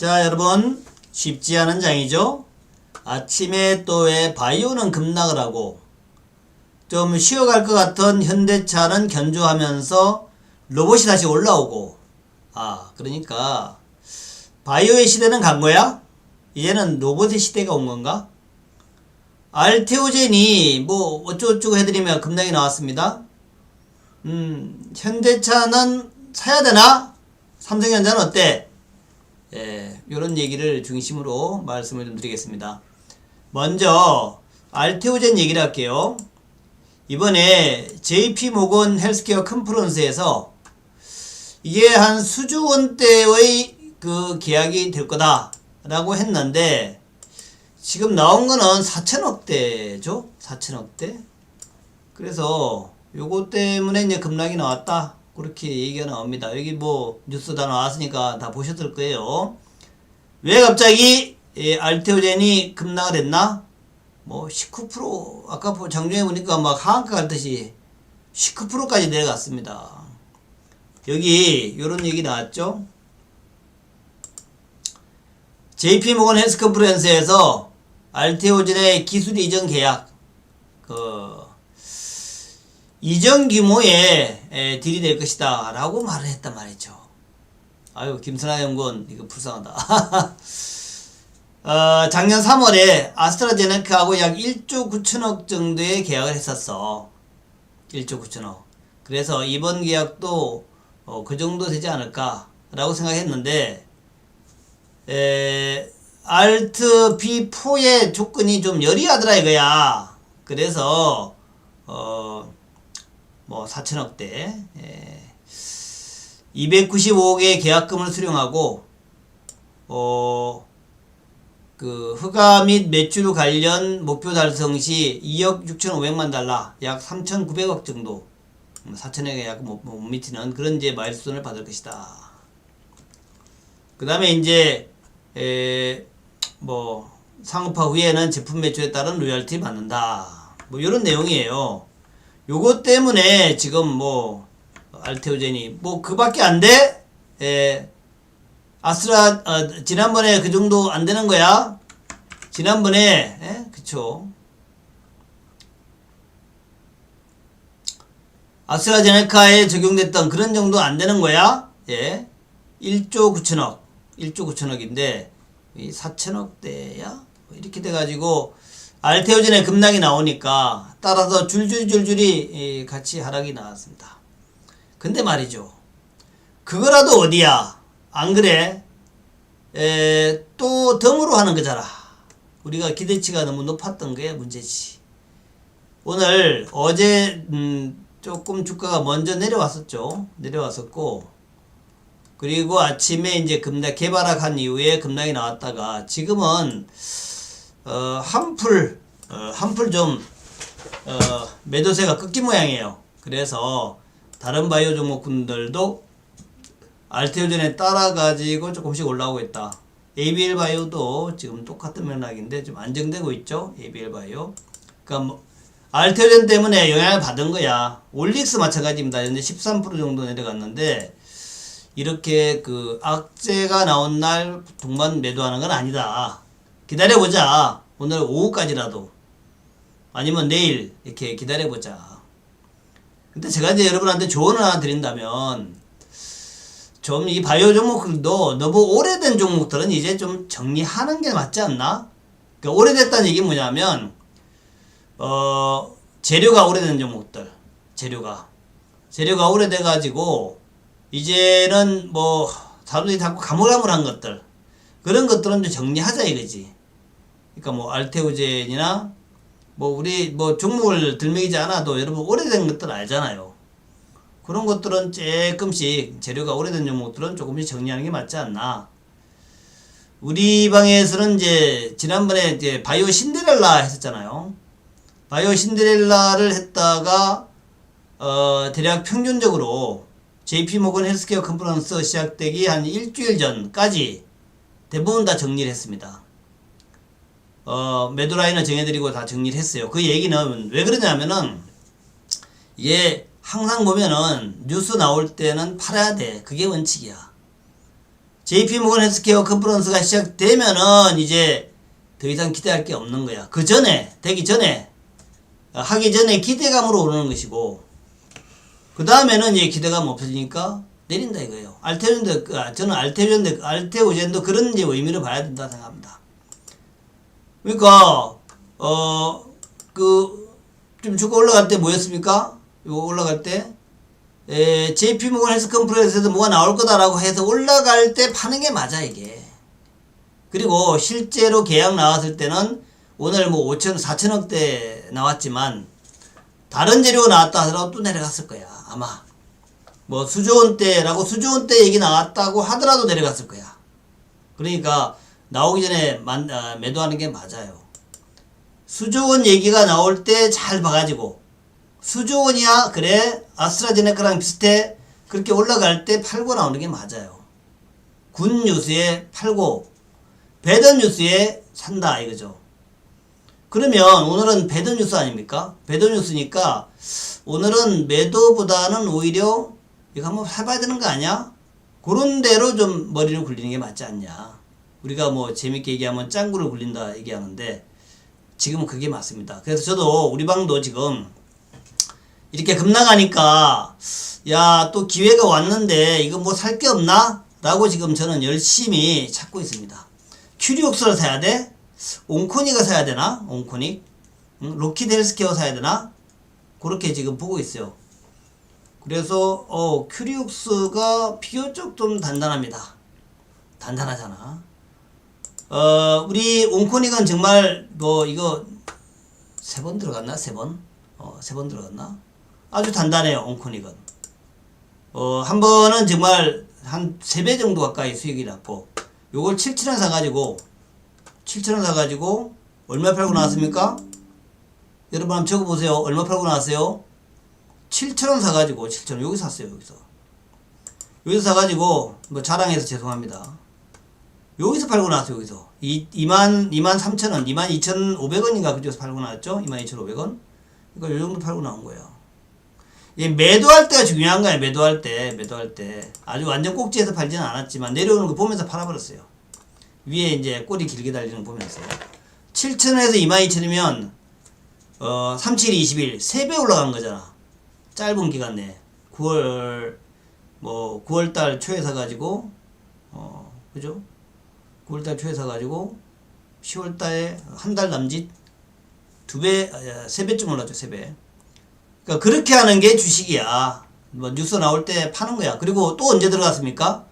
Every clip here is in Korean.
자, 여러분 쉽지 않은 장이죠. 아침에 또 왜 바이오는 급락을 하고 좀 쉬어갈 것 같은 현대차는 견조하면서 로봇이 다시 올라오고 아 그러니까 바이오의 시대는 간 거야? 이제는 로봇의 시대가 온 건가? 알테오젠이 뭐 어쩌고저쩌고 해드리며 급락이 나왔습니다. 음 현대차는 사야 되나? 삼성전자는 어때? 예, 이런 얘기를 중심으로 말씀을 좀 드리겠습니다. 먼저 알테오젠 얘기를 할게요. 이번에 JP 모건 헬스케어 컨퍼런스에서 이게 한 수조 원대의 그 계약이 될 거다라고 했는데 지금 나온 거는 4천억대죠? 4천억대? 그래서 요거 때문에 이제 급락이 나왔다. 그렇게 얘기가 나옵니다. 여기 뭐 뉴스 다 나왔으니까 다 보셨을 거예요. 왜 갑자기 예, 알테오젠이 급락을 했나? 뭐 19% 아까 보- 장중에 보니까 막 하한가 갈듯이 19%까지 내려갔습니다. 여기 요런 얘기 나왔죠? JP 모건 헬스 컨퍼런스에서 알테오젠의 기술 이전 계약 그 이전 규모의 에, 딜이 될 것이다 라고 말을 했단 말이죠. 아유 김선아 연구원 이거 불쌍하다. 어, 작년 3월에 아스트라제네카하고 약 1조 9천억 정도의 계약을 했었어. 1조 9천억. 그래서 이번 계약도 어, 그 정도 되지 않을까라고 생각했는데 에, 알트 B4의 조건이 좀 여리하더라 이거야. 그래서 어, 뭐 4천억대 예, 295억의 계약금을 수령하고 어, 그 흑화 및 매출 관련 목표 달성 시 2억 6,500만 달러, 약 3,900억 정도, 4천억에 약못 못 미치는 그런 이제 마일스톤을 받을 것이다. 그 다음에 이제 에, 뭐 상업화 후에는 제품 매출에 따른 로열티 받는다. 뭐 이런 내용이에요. 요거 때문에 지금 뭐 알테오젠이 뭐 그밖에 안 돼? 에, 아스트라 어, 지난번에 그 정도 안 되는 거야? 지난번에 에? 그쵸? 아스트라제네카에 적용됐던 그런 정도 안 되는 거야? 예. 1조 9천억. 1조 9천억인데 이 4천억대야? 뭐 이렇게 돼 가지고 알테오젠의 급락이 나오니까 따라서 줄줄줄줄이 이 같이 하락이 나왔습니다. 근데 말이죠. 그거라도 어디야? 안 그래? 에, 또 덤으로 하는 거잖아. 우리가 기대치가 너무 높았던 게 문제지. 오늘 어제 음, 조금 주가가 먼저 내려왔었죠. 내려왔었고 그리고 아침에 이제 급락 개발학한 이후에 급락이 나왔다가 지금은 어, 한풀 어, 한풀 좀 어, 매도세가 꺾인 모양이에요. 그래서 다른 바이오 종목군들도 알테오젠에 따라 가지고 조금씩 올라오고 있다. ABL 바이오도 지금 똑같은 맥락인데 좀 안정되고 있죠. ABL 바이오. 그러니까 뭐 알테오젠 때문에 영향을 받은 거야. 올릭스 마찬가지입니다. 현재 13% 정도 내려갔는데 이렇게 그 악재가 나온 날 동반 매도하는 건 아니다. 기다려보자. 오늘 오후까지라도. 아니면 내일 이렇게 기다려보자. 근데 제가 이제 여러분한테 조언을 하나 드린다면 좀 이 바이오 종목들도 너무 오래된 종목들은 이제 좀 정리하는 게 맞지 않나? 그러니까 오래됐다는 얘기 뭐냐면 어 재료가 오래된 종목들 재료가 재료가 오래돼 가지고 이제는 뭐 사람들이 자꾸 가물가물한 것들 그런 것들은 좀 정리하자 이거지. 그러니까 뭐 알테오젠이나 뭐 우리 뭐 종목을 들먹이지 않아도 여러분 오래된 것들 알잖아요. 그런 것들은 조금씩 재료가 오래된 종목들은 조금씩 정리하는 게 맞지 않나. 우리 방에서는 이제 지난번에 이제 바이오 신데렐라 했었잖아요. 바이오 신데렐라를 했다가 어 대략 평균적으로 JP 모건 헬스케어 컨퍼런스 시작되기 한 일주일 전까지 대부분 다 정리를 했습니다. 어, 매도 라인을 정해드리고 다 정리를 했어요. 그 얘기는 왜 그러냐면은 이게 항상 보면은 뉴스 나올 때는 팔아야 돼. 그게 원칙이야. JP 모건 헬스케어 컨퍼런스가 시작되면은 이제 더 이상 기대할 게 없는 거야. 그 전에 되기 전에 어, 하기 전에 기대감으로 오르는 것이고 그 다음에는 이제 기대감 없어지니까 내린다 이거예요. 알테오젠도 아, 저는 알테오젠도 알테오젠도 그런 이제 의미를 봐야 된다 생각합니다. 그러니까 어 그 좀 주가 올라갈 때 뭐였습니까? 이거 올라갈 때 에, JP 모건 헬스 컨퍼런스에서 뭐가 나올 거다라고 해서 올라갈 때 파는 게 맞아 이게. 그리고 실제로 계약 나왔을 때는 오늘 뭐 5천 4천억대 나왔지만 다른 재료가 나왔다 하더라도 또 내려갔을 거야 아마. 뭐 수조원대라고 수조원대 얘기 나왔다고 하더라도 내려갔을 거야. 그러니까 나오기 전에 만, 아, 매도하는 게 맞아요. 수조원 얘기가 나올 때 잘 봐가지고 수조원이야 그래 아스트라제네카랑 비슷해 그렇게 올라갈 때 팔고 나오는 게 맞아요. 군 뉴스에 팔고 배드 뉴스에 산다 이거죠. 그러면 오늘은 배드 뉴스 아닙니까? 배드 뉴스니까 오늘은 매도보다는 오히려 이거 한번 해봐야 되는 거 아니야? 그런 대로 좀 머리를 굴리는 게 맞지 않냐. 우리가 뭐 재밌게 얘기하면 짱구를 굴린다 얘기하는데 지금은 그게 맞습니다. 그래서 저도 우리 방도 지금 이렇게 급나가니까 야 또 기회가 왔는데 이거 뭐 살 게 없나? 라고 지금 저는 열심히 찾고 있습니다. 큐리옥스를 사야 돼? 온코니가 사야 되나? 온코닉? 응? 로키드 헬스케어 사야 되나? 그렇게 지금 보고 있어요. 그래서 어 큐리옥스가 비교적 좀 단단합니다. 단단하잖아. 어 우리 온코닉은 정말 뭐 이거 세 번 들어갔나? 세 번? 어 세 번 들어갔나? 아주 단단해요 온코닉은. 어 한 번은 정말 한 세 배 정도 가까이 수익이 났고 요걸 7천원 사가지고 7천원 사가지고 얼마 팔고 나왔습니까? 여러분 한번 적어보세요. 얼마 팔고 나왔어요? 7천원 사가지고 7천원 여기 샀어요 여기서 여기서 사가지고 뭐 자랑해서 죄송합니다 여기서 팔고 나왔어요 여기서. 이, 2만 2만 3천 원 2만 2,500원인가 그쪽에서 팔고 나왔죠? 2만 2,500원? 그러니까 요 정도 팔고 나온 거예요. 이 매도할 때가 중요한 거야 매도할 때 매도할 때. 아주 완전 꼭지에서 팔지는 않았지만 내려오는 거 보면서 팔아버렸어요. 위에 이제 꼬리 길게 달리는 거 보면서. 7천원에서 2만 2천이면 어, 37, 21 3배 올라간 거잖아. 짧은 기간 내에. 9월 뭐 9월 달 초에 사 가지고 어 그죠? 9월 달 초에 사 가지고 10월 달에 한 달 남짓 두 배, 아, 세 배쯤 올랐죠, 세 배. 그러니까 그렇게 하는 게 주식이야. 뭐 뉴스 나올 때 파는 거야. 그리고 또 언제 들어갔습니까?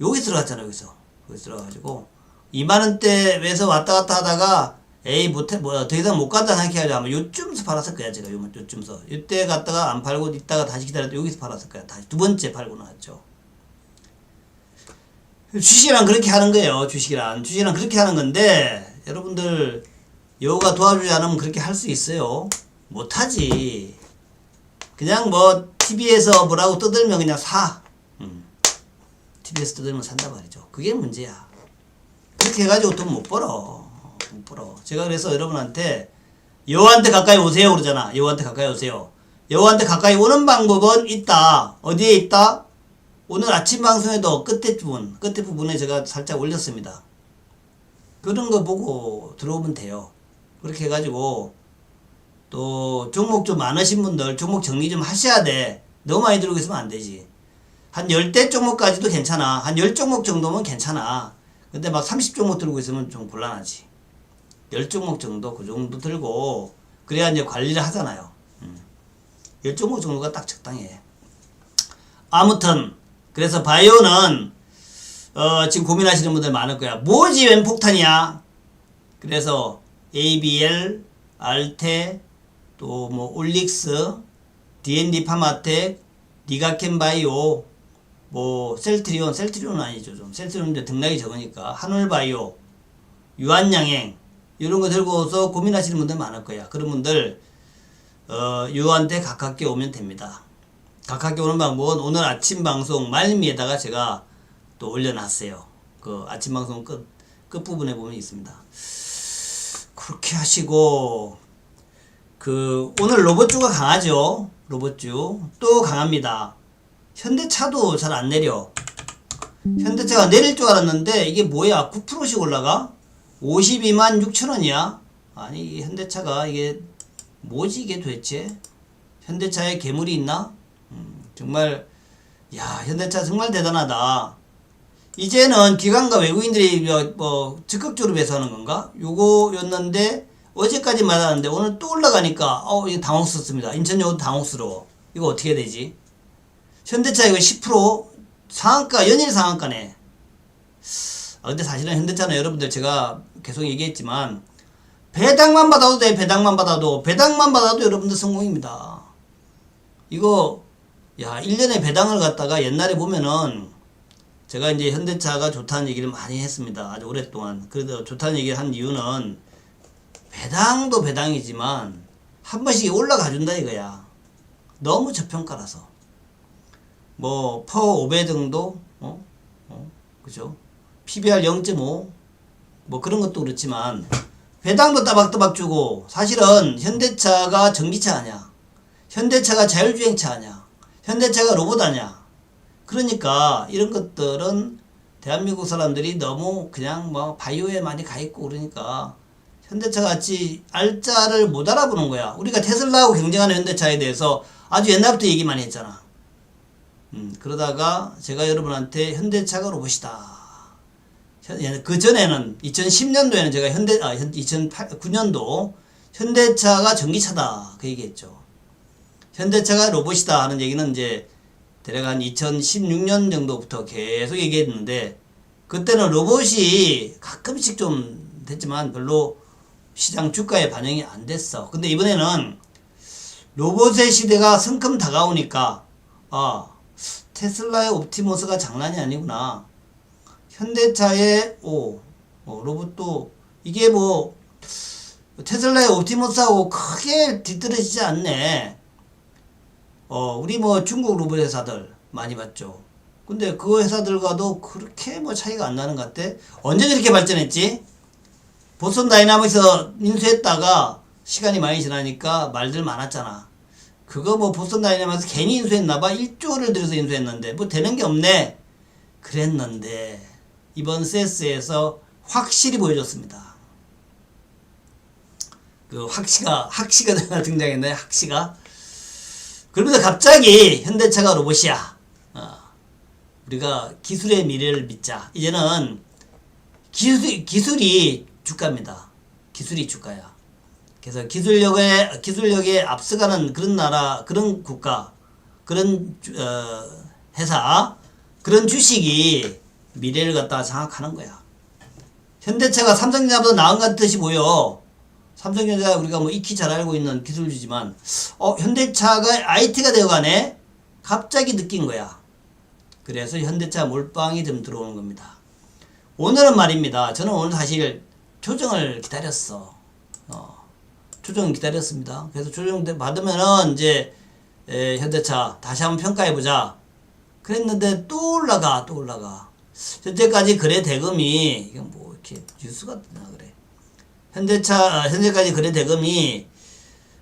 여기 들어갔잖아, 여기서. 여기 들어가지고 2만 원대에서 왔다 갔다 하다가 에이 못해 뭐더 이상 못 간다 생각해가지고 아마 요쯤에서 팔았을 거야 제가 요, 요쯤서 이때 갔다가 안 팔고 있다가 다시 기다렸다 여기서 팔았을 거야 다시 두 번째 팔고 나왔죠 주식이란 그렇게 하는 거예요 주식이란 주식이란 그렇게 하는 건데 여러분들 여우가 도와주지 않으면 그렇게 할 수 있어요 못하지 그냥 뭐 TV에서 뭐라고 떠들면 그냥 사 음. TV에서 떠들면 산다 말이죠 그게 문제야 그렇게 해가지고 돈 못 벌어 못 벌어. 제가 그래서 여러분한테 여호한테 가까이 오세요 그러잖아. 여호한테 가까이 오세요. 여호한테 가까이 오는 방법은 있다. 어디에 있다? 오늘 아침 방송에도 끝에 부분, 끝에 부분에 제가 살짝 올렸습니다. 그런 거 보고 들어오면 돼요. 그렇게 해가지고 또 종목 좀 많으신 분들 종목 정리 좀 하셔야 돼. 너무 많이 들어오고 있으면 안 되지. 한 10대 종목까지도 괜찮아. 한 10종목 정도면 괜찮아. 근데 막 30종목 들고 있으면 좀 곤란하지. 열 종목 정도 그 정도 들고 그래야 이제 관리를 하잖아요. 음. 열 종목 정도가 딱 적당해. 아무튼 그래서 바이오는 어, 지금 고민하시는 분들 많을 거야. 뭐지 웬 폭탄이야? 그래서 ABL, 알테, 또 뭐 올릭스, D&D 파마텍, 니가켄 바이오, 뭐 셀트리온, 셀트리온은 아니죠 좀 셀트리온인데 등락이 적으니까 한울바이오, 유한양행 이런 거 들고서 고민하시는 분들 많을 거야. 그런 분들 어, 유한테 가깝게 오면 됩니다. 가깝게 오는 방법은 오늘 아침 방송 말미에다가 제가 또 올려놨어요. 그 아침 방송 끝, 끝부분에 보면 있습니다. 그렇게 하시고, 그, 오늘 로봇주가 강하죠? 로봇주. 또 강합니다. 현대차도 잘 안 내려. 현대차가 내릴 줄 알았는데 이게 뭐야 9%씩 올라가 52만 6천 원이야 아니 이 현대차가 이게 뭐지 이게 도대체 현대차에 괴물이 있나 음, 정말 야 현대차 정말 대단하다. 이제는 기관과 외국인들이 뭐, 뭐 적극적으로 매수하는 건가? 요거였는데 어제까지 맞았는데 오늘 또 올라가니까 어 이거 당혹스럽습니다. 인천역도 당혹스러워. 이거 어떻게 되지? 현대차 이거 10% 상한가 연일 상한가네. 아 근데 사실은 현대차는 여러분들 제가 계속 얘기했지만 배당만 받아도 돼 배당만 받아도. 배당만 받아도 여러분들 성공입니다. 이거 야 1년에 배당을 갖다가 옛날에 보면은 제가 이제 현대차가 좋다는 얘기를 많이 했습니다. 아주 오랫동안. 그래도 좋다는 얘기를 한 이유는 배당도 배당이지만 한 번씩 올라가 준다 이거야. 너무 저평가라서. 뭐 파워 5배 정도 어? 어? 그죠? PBR 0.5 뭐 그런 것도 그렇지만 배당도 따박따박 주고 사실은 현대차가 전기차 아니야 현대차가 자율주행차 아니야 현대차가 로봇 아니야 그러니까 이런 것들은 대한민국 사람들이 너무 그냥 뭐 바이오에 많이 가 있고 그러니까 현대차 같이 알짜를 못 알아보는 거야 우리가 테슬라하고 경쟁하는 현대차에 대해서 아주 옛날부터 얘기 많이 했잖아 음, 그러다가 제가 여러분한테 현대차가 로봇이다. 그 전에는 2010년도에는 제가 현대 아 2009년도 현대차가 전기차다 그 얘기했죠. 현대차가 로봇이다 하는 얘기는 이제 대략 한 2016년 정도부터 계속 얘기했는데 그때는 로봇이 가끔씩 좀 됐지만 별로 시장 주가에 반영이 안 됐어. 근데 이번에는 로봇의 시대가 성큼 다가오니까 아 테슬라의 옵티머스가 장난이 아니구나. 현대차의 오, 어, 로봇도 이게 뭐 테슬라의 옵티머스하고 크게 뒤떨어지지 않네. 어, 우리 뭐 중국 로봇 회사들 많이 봤죠. 근데 그 회사들과도 그렇게 뭐 차이가 안 나는 것 같아. 언제 그렇게 발전했지? 보선 다이나믹스 인수했다가 시간이 많이 지나니까 말들 많았잖아. 그거 뭐 보스턴 다이나믹스 괜히 인수했나봐 1조를 들여서 인수했는데 뭐 되는 게 없네 그랬는데 이번 세스에서 확실히 보여줬습니다 그 학시가 학시가 등장했나요 학시가 그러면서 갑자기 현대차가 로봇이야 어. 우리가 기술의 미래를 믿자 이제는 기술, 기술이 주가입니다 기술이 주가야 그래서 기술력에 기술력에 앞서가는 그런 나라, 그런 국가, 그런 주, 어, 회사, 그런 주식이 미래를 갖다가 장악하는 거야. 현대차가 삼성전자보다 나은 것 같듯이 보여. 삼성전자 우리가 뭐 익히 잘 알고 있는 기술주지만, 어 현대차가 IT가 되어가네. 갑자기 느낀 거야. 그래서 현대차 몰빵이 좀 들어오는 겁니다. 오늘은 말입니다. 저는 오늘 사실 조정을 기다렸어. 어. 조정 기다렸습니다. 그래서 조정 받으면은 이제 에, 현대차 다시 한번 평가해 보자. 그랬는데 또 올라가 또 올라가. 현재까지 거래 대금이 이건 뭐 이렇게 뉴스가 뜨나 그래. 현대차 아, 현재까지 거래 대금이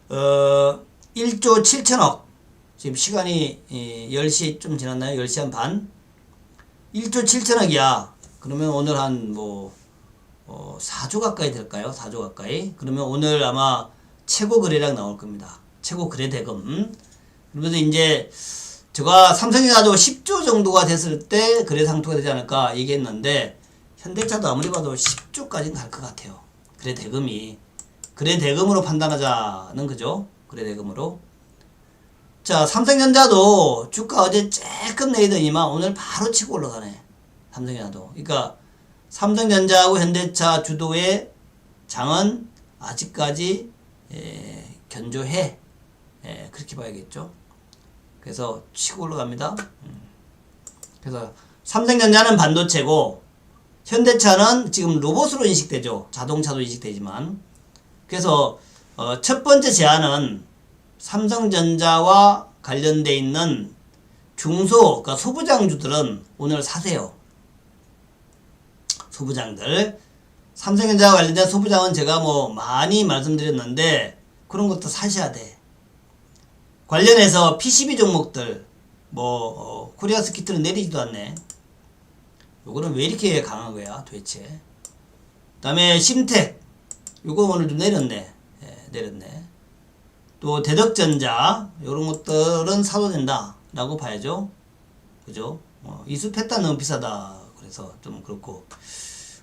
어 1조 7천억. 지금 시간이 예, 10시 좀 지났나요? 10시 한 반. 1조 7천억이야. 그러면 오늘 한뭐 어, 4조 가까이 될까요? 4조 가까이. 그러면 오늘 아마 최고 거래량 나올 겁니다. 최고 거래 대금. 그러면서 이제 제가 삼성전자도 10조 정도가 됐을 때 거래 상투가 되지 않을까 얘기했는데 현대차도 아무리 봐도 10조까지는 갈 것 같아요. 거래 대금이. 거래 대금으로 판단하자는 거죠. 거래 대금으로. 자, 삼성전자도 주가 어제 조금 내더니만 오늘 바로 치고 올라가네. 삼성전자도. 그러니까 삼성전자하고 현대차 주도의 장은 아직까지 예, 견조해. 예, 그렇게 봐야겠죠. 그래서 치고 올라갑니다. 음. 그래서 삼성전자는 반도체고 현대차는 지금 로봇으로 인식되죠. 자동차도 인식되지만. 그래서 어, 첫 번째 제안은 삼성전자와 관련돼 있는 중소, 그러니까 소부장주들은 오늘 사세요. 소부장들. 삼성전자와 관련된 소부장은 제가 뭐 많이 말씀드렸는데 그런 것도 사셔야 돼. 관련해서 PCB 종목들 뭐 어, 코리아 스 키트는 내리지도 않네. 요거는 왜 이렇게 강한 거야 도대체? 다음에 심택. 요거 오늘 좀 내렸네. 예, 내렸네. 또 대덕전자. 요런 것들은 사도 된다 라고 봐야죠. 그죠? 어, 이수패타 너무 비싸다. 그래서 좀 그렇고.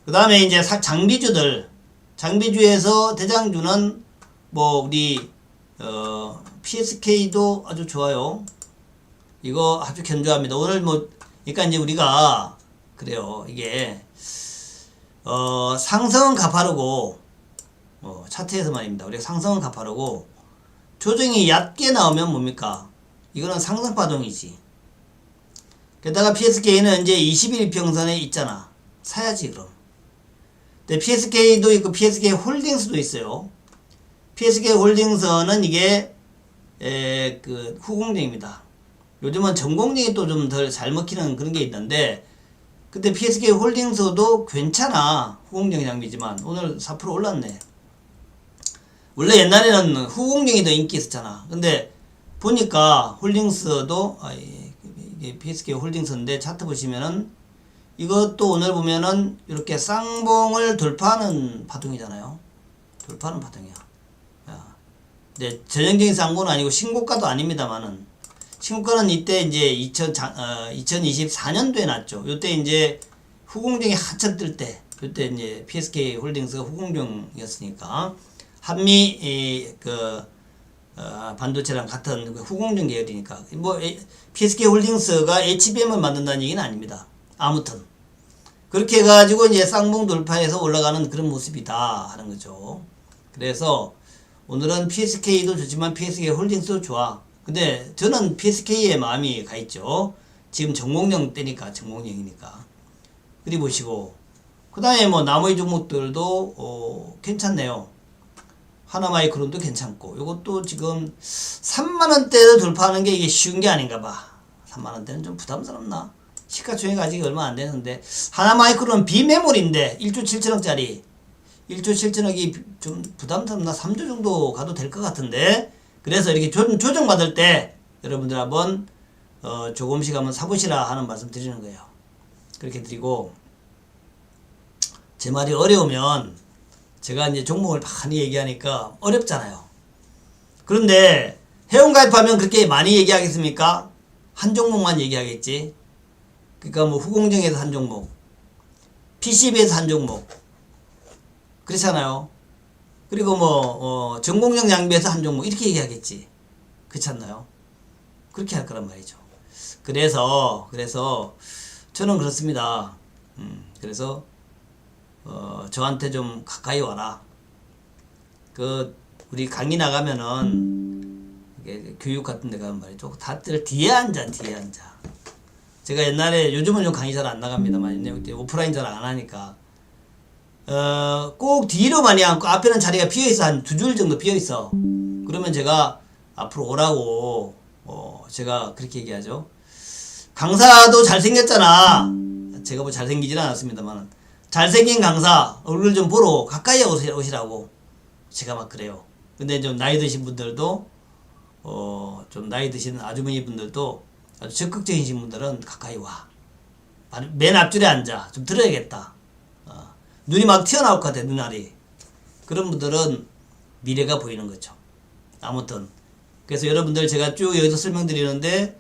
그 다음에 이제 사- 장비주들. 장비주에서 대장주는 뭐 우리 어, PSK도 아주 좋아요. 이거 아주 견조합니다. 오늘 뭐 그러니까 이제 우리가 그래요. 이게 어, 상승은 가파르고 어, 차트에서 말입니다. 우리가 상승은 가파르고 조정이 얕게 나오면 뭡니까? 이거는 상승 파동이지. 게다가 PSK는 이제 21평선에 있잖아. 사야지 그럼. 근데 PSK도 있고 PSK 홀딩스도 있어요. PSK 홀딩스는 이게 에, 그 후공정입니다. 요즘은 전공정이 또 좀 덜 잘 먹히는 그런 게 있는데 근데 PSK 홀딩스도 괜찮아. 후공정 장비지만 오늘 4% 올랐네. 원래 옛날에는 후공정이 더 인기 있었잖아. 근데 보니까 홀딩스도 아, 예, 이게 PSK 홀딩스인데 차트 보시면은 이것도 오늘 보면은 이렇게 쌍봉을 돌파하는 파동이잖아요. 돌파하는 파동이야. 야. 전형적인 쌍봉은 아니고 신고가도 아닙니다만은 신고가는 이때 이제 2000, 자, 어, 2024년도에 났죠. 요때 이제 후공정이 한참 뜰 때, 요때 이제 PSK 홀딩스가 후공정이었으니까 한미 이, 그 어, 반도체랑 같은 그 후공정 계열이니까 뭐 에- PSK 홀딩스가 HBM을 만든다는 얘기는 아닙니다. 아무튼 그렇게 해가지고 이제 쌍봉 돌파해서 올라가는 그런 모습이다 하는 거죠. 그래서 오늘은 PSK도 좋지만 PSK 홀딩스도 좋아. 근데 저는 PSK에 마음이 가 있죠. 지금 전공령 때니까 전공령이니까. 그리 보시고. 그 다음에 뭐 나머지 종목들도 어, 괜찮네요. 하나마이크론도 괜찮고. 이것도 지금 3만원대를 돌파하는 게 이게 쉬운 게 아닌가 봐. 3만원대는 좀 부담스럽나? 시가총액 아직 얼마 안 되는데. 하나마이크론 비메모리인데 1조 7천억짜리. 1조 7천억이 좀 부담스럽나? 3조 정도 가도 될 것 같은데 그래서 이렇게 조, 조정받을 때 여러분들 한번 어, 조금씩 한번 사보시라 하는 말씀 드리는 거예요 그렇게 드리고 제 말이 어려우면 제가 이제 종목을 많이 얘기하니까 어렵잖아요. 그런데 회원 가입하면 그렇게 많이 얘기하겠습니까? 한 종목만 얘기하겠지. 그러니까 뭐 후공정에서 한 종목, PCB에서 한 종목, 그렇잖아요. 그리고 뭐 어, 전공정 장비에서 한 종목 이렇게 얘기하겠지. 그렇지 않나요? 그렇게 할 거란 말이죠. 그래서 그래서 저는 그렇습니다. 음, 그래서 어, 저한테 좀 가까이 와라. 그, 우리 강의 나가면은, 교육 같은 데 가면 말이죠. 다들 뒤에 앉아, 뒤에 앉아. 제가 옛날에, 요즘은 좀 강의 잘 안 나갑니다만, 오프라인 잘 안 하니까, 어, 꼭 뒤로 많이 앉고, 앞에는 자리가 비어있어. 한 두 줄 정도 비어있어. 그러면 제가 앞으로 오라고, 어, 제가 그렇게 얘기하죠. 강사도 잘생겼잖아. 제가 뭐 잘생기진 않았습니다만 잘생긴 강사 얼굴 좀 보러 가까이 오시- 오시라고 제가 막 그래요. 근데 좀 나이 드신 분들도 어 좀 나이 드신 아주머니 분들도 아주 적극적이신 분들은 가까이 와. 바- 맨 앞줄에 앉아. 좀 들어야겠다. 어, 눈이 막 튀어나올 것 같아 눈알이. 그런 분들은 미래가 보이는 거죠. 아무튼. 그래서 여러분들 제가 쭉 여기서 설명드리는데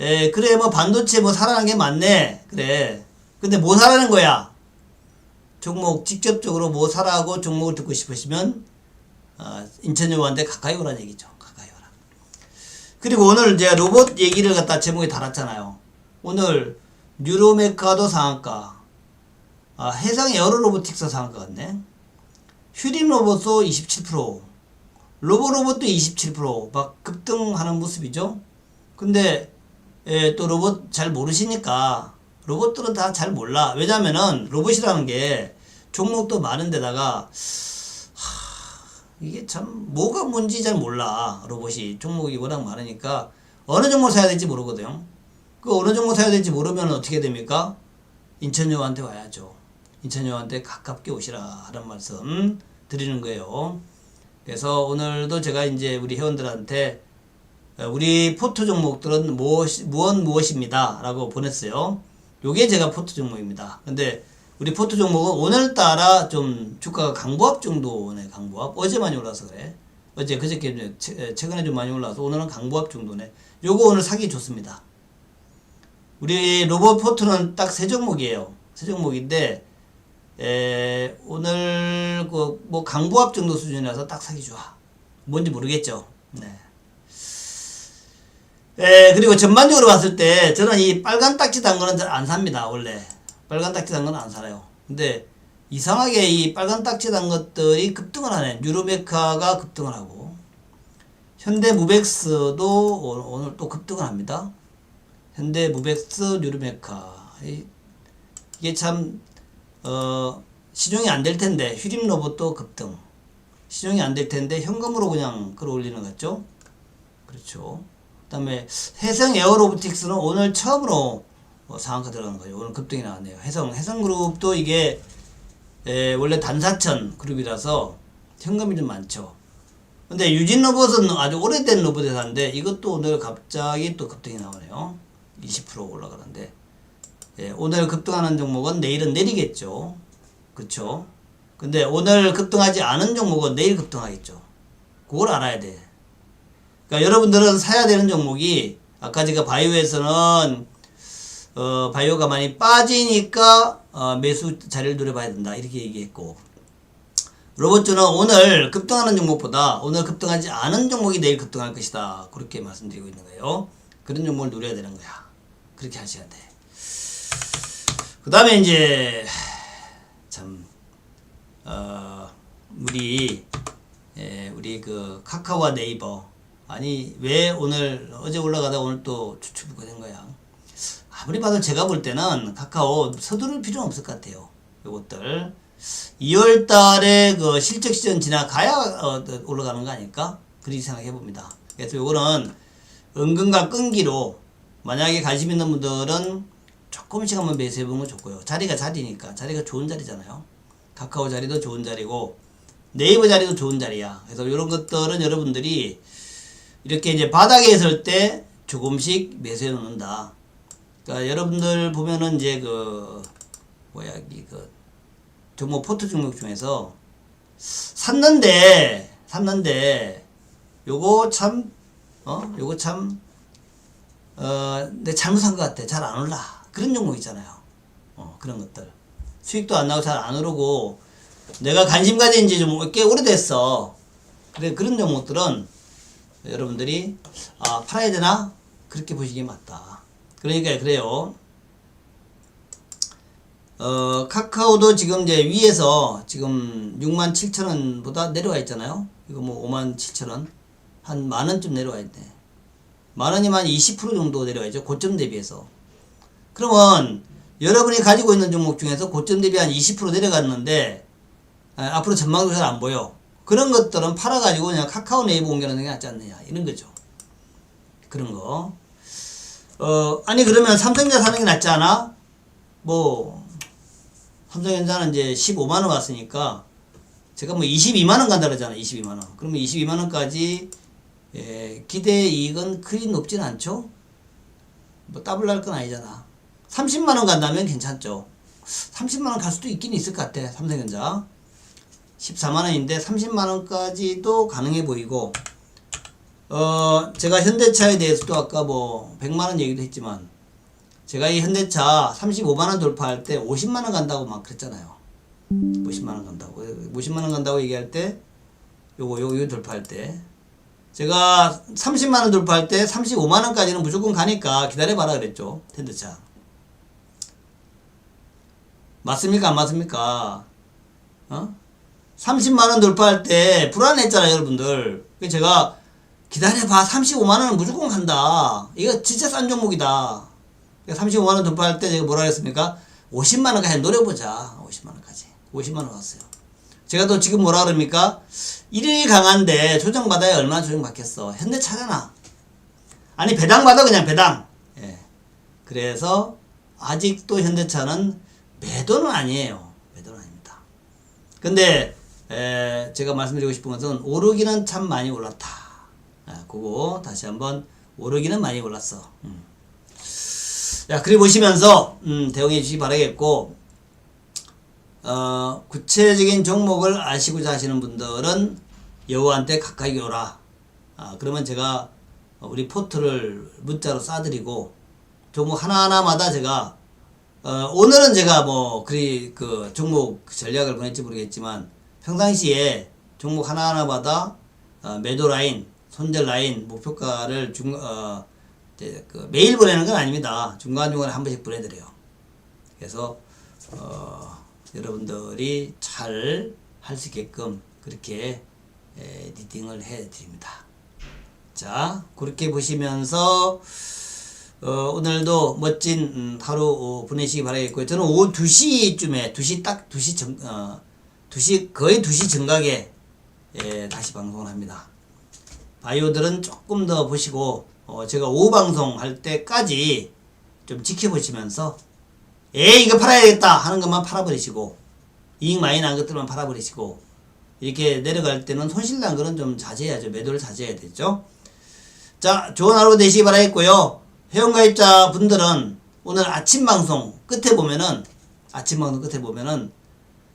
에 그래 뭐 반도체 뭐 살아난 게 맞네. 그래. 근데 뭐 사라는 거야? 종목 직접적으로 뭐 사라고 종목을 듣고 싶으시면 어, 인천여고한테 가까이 오라는 얘기죠. 가까이 오라. 그리고 오늘 제가 로봇 얘기를 갖다 제목에 달았잖아요. 오늘 뉴로메카도 상한가 아, 해상 에어로로보틱스 상한가 같네 휴림 로봇도 27% 로보 로봇도 27%막 급등하는 모습이죠 근데 예, 또 로봇 잘 모르시니까 로봇들은 다 잘 몰라. 왜냐면은 로봇이라는 게 종목도 많은데다가 하, 이게 참 뭐가 뭔지 잘 몰라. 로봇이 종목이 워낙 많으니까 어느 종목 사야 될지 모르거든요. 그 어느 종목 사야 될지 모르면 어떻게 됩니까? 인천여한테 와야죠. 인천여한테 가깝게 오시라 하는 말씀 드리는 거예요. 그래서 오늘도 제가 이제 우리 회원들한테 어, 우리 포트 종목들은 무엇, 무엇 무엇입니다. 라고 보냈어요. 요게 제가 포트 종목입니다. 근데 우리 포트 종목은 오늘따라 좀 주가가 강보합 정도네 강보합 어제 많이 올라서 그래 어제 그저께 최근에 좀 많이 올라서 오늘은 강보합 정도네 요거 오늘 사기 좋습니다 우리 로봇 포트는 딱 세 종목이에요 세 종목인데 에, 오늘 그 뭐 강보합 정도 수준이라서 딱 사기 좋아. 뭔지 모르겠죠. 네. 에, 그리고 전반적으로 봤을 때 저는 이 빨간 딱지 단 거는 잘 안 삽니다 원래. 빨간 딱지 단 거는 안 살아요. 근데 이상하게 이 빨간 딱지 단 것들이 급등을 하네. 뉴로메카가 급등을 하고 현대무백스도 오- 오늘 또 급등을 합니다. 현대무백스 뉴로메카. 이- 이게 참 어, 시중이 안 될 텐데 휴림 로봇도 급등 시중이 안 될 텐데 현금으로 그냥 끌어올리는 것 같죠 그렇죠 그다음에 해성 에어로보틱스는 오늘 처음으로 어, 상한가 들어가는 거예요. 오늘 급등이 나왔네요. 해성 해성 그룹도 이게 에, 원래 단사천 그룹이라서 현금이 좀 많죠. 근데 유진 로봇은 아주 오래된 로봇 회사인데 이것도 오늘 갑자기 또 급등이 나오네요. 20% 올라가는데 예, 오늘 급등하는 종목은 내일은 내리겠죠. 그렇죠? 근데 오늘 급등하지 않은 종목은 내일 급등하겠죠. 그걸 알아야 돼. 그러니까 여러분들은 사야 되는 종목이 아까 제가 바이오에서는 어, 바이오가 많이 빠지니까 어, 매수 자리를 노려봐야 된다 이렇게 얘기했고 로봇주는 오늘 급등하는 종목보다 오늘 급등하지 않은 종목이 내일 급등할 것이다 그렇게 말씀드리고 있는 거예요 그런 종목을 노려야 되는 거야 그렇게 하셔야 돼 그 다음에 이제 참 어, 우리 예, 우리 그 카카오와 네이버. 아니 왜 오늘 어제 올라가다 오늘 또 추출부가 된 거야? 아무리 봐도 제가 볼 때는 카카오 서두를 필요는 없을 것 같아요. 요것들. 2월 달에 그 실적 시즌 지나가야 어, 올라가는 거 아닐까? 그렇게 생각해 봅니다. 그래서 요거는 은근과 끈기로 만약에 관심 있는 분들은 조금씩 한번 매수해 보는 건 좋고요 자리가 자리니까 자리가 좋은 자리잖아요 카카오 자리도 좋은 자리고 네이버 자리도 좋은 자리야. 그래서 이런 것들은 여러분들이 이렇게 이제 바닥에 있을 때 조금씩 매수해 놓는다. 그러니까 여러분들 보면은 이제 그 뭐야 이그 종목 포트 종목 중에서 샀는데 샀는데 요거 참 어? 요거 참 어, 내 잘못한 것 같아. 잘 안 올라. 그런 종목 있잖아요. 어, 그런 것들. 수익도 안 나고 잘 안 오르고 내가 관심 가진 지 좀 꽤 오래됐어. 그래 그런 종목들은 여러분들이 아 팔아야 되나 그렇게 보시기 맞다. 그러니까 그래요. 어 카카오도 지금 이제 위에서 지금 6만 7천 원보다 내려와 있잖아요. 이거 뭐 5만 7천 원. 한 만 원쯤 내려와 있네. 만 원이면 20% 정도 내려와 있죠. 고점 대비해서. 그러면 여러분이 가지고 있는 종목 중에서 고점 대비 한 20% 내려갔는데 아, 앞으로 전망도 잘 안 보여. 그런 것들은 팔아가지고 그냥 카카오 네이버 옮겨놓는 게 낫지 않느냐. 이런 거죠. 그런 거. 어, 아니, 그러면 삼성전자 사는 게 낫지 않아? 뭐, 삼성전자는 이제 15만 원 왔으니까, 제가 뭐 22만 원 간다 그러잖아. 22만 원. 그러면 22만 원까지, 예, 기대 이익은 그리 높진 않죠? 뭐, 더블 날건 아니잖아. 30만원 간다면 괜찮죠. 30만원 갈 수도 있긴 있을 것 같아. 삼성전자. 14만원인데 30만원까지도 가능해 보이고 어 제가 현대차에 대해서도 아까 뭐 100만원 얘기도 했지만 제가 이 현대차 35만원 돌파할 때 50만원 간다고 막 그랬잖아요 50만원 간다고 50만원 간다고 얘기할 때 요거 요거 요거 돌파할 때 제가 30만원 돌파할 때 35만원까지는 무조건 가니까 기다려봐라 그랬죠 현대차 맞습니까 안 맞습니까 어? 30만원 돌파할 때 불안했잖아요, 여러분들. 제가 기다려봐. 35만원은 무조건 간다. 이거 진짜 싼 종목이다. 35만원 돌파할 때 제가 뭐라 했습니까? 50만원까지 노려보자. 50만원까지. 50만원 갔어요. 제가 또 지금 뭐라 그럽니까? 1일 강한데 조정받아야 얼마나 조정받겠어. 현대 차잖아. 아니, 배당받아, 그냥 배당. 예. 그래서 아직도 현대차는 매도는 아니에요. 매도는 아닙니다. 근데 에, 제가 말씀드리고 싶은 것은 오르기는 참 많이 올랐다. 아, 그거 다시 한번 오르기는 많이 올랐어. 음. 자, 그리 보시면서 음, 대응해 주시기 바라겠고 어, 구체적인 종목을 아시고자 하시는 분들은 여우한테 가까이 오라. 아, 그러면 제가 우리 포트를 문자로 쏴드리고 종목 하나하나마다 제가 어, 오늘은 제가 뭐 그리 그 종목 전략을 보낼지 모르겠지만 평상시에 종목 하나하나마다 어, 매도 라인, 손절 라인, 목표가를 중 어, 그 매일 보내는 건 아닙니다. 중간 중간에 한 번씩 보내드려요. 그래서 어, 여러분들이 잘 할 수 있게끔 그렇게 에, 리딩을 해드립니다. 자, 그렇게 보시면서 어, 오늘도 멋진 음, 하루 어, 보내시기 바라겠고요. 저는 오후 2시쯤에 2시 딱 2시 정, 어, 2시 거의 2시 정각에 예, 다시 방송을 합니다. 바이오들은 조금 더 보시고 어, 제가 오후 방송 할 때까지 좀 지켜보시면서 에이 이거 팔아야겠다 하는 것만 팔아버리시고 이익 많이 난 것들만 팔아버리시고 이렇게 내려갈 때는 손실난 거는 좀 자제해야죠. 매도를 자제해야 되죠. 자, 좋은 하루 되시기 바라겠고요. 회원가입자 분들은 오늘 아침 방송 끝에 보면은 아침 방송 끝에 보면은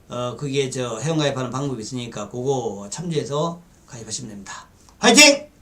어 그게 저 회원가입하는 방법이 있으니까 그거 참조해서 가입하시면 됩니다. 화이팅!